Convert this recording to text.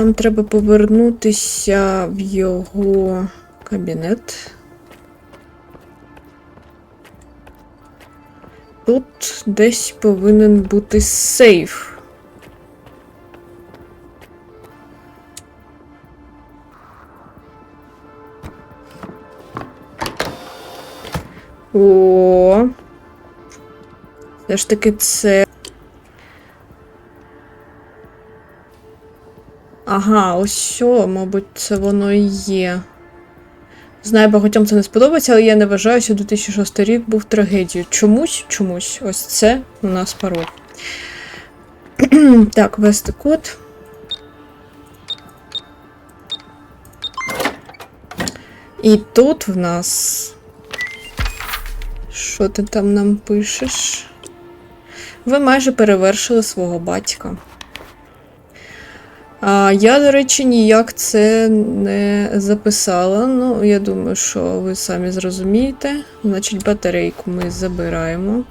Нам треба повернутися в його кабінет. Тут десь повинен бути сейф. О. Все ж таки це. Ага, ось що, мабуть, це воно і є. Знаю, багатьом це не сподобається, але я не вважаю, що 2006 рік був трагедією. Чомусь, чомусь. Ось це у нас пароль. так, ввести код. І тут в нас. Що ти там нам пишеш? Ви майже перевершили свого батька. А, я, до речі, ніяк це не записала. Ну, я думаю, що ви самі зрозумієте. Значить, батарейку ми забираємо.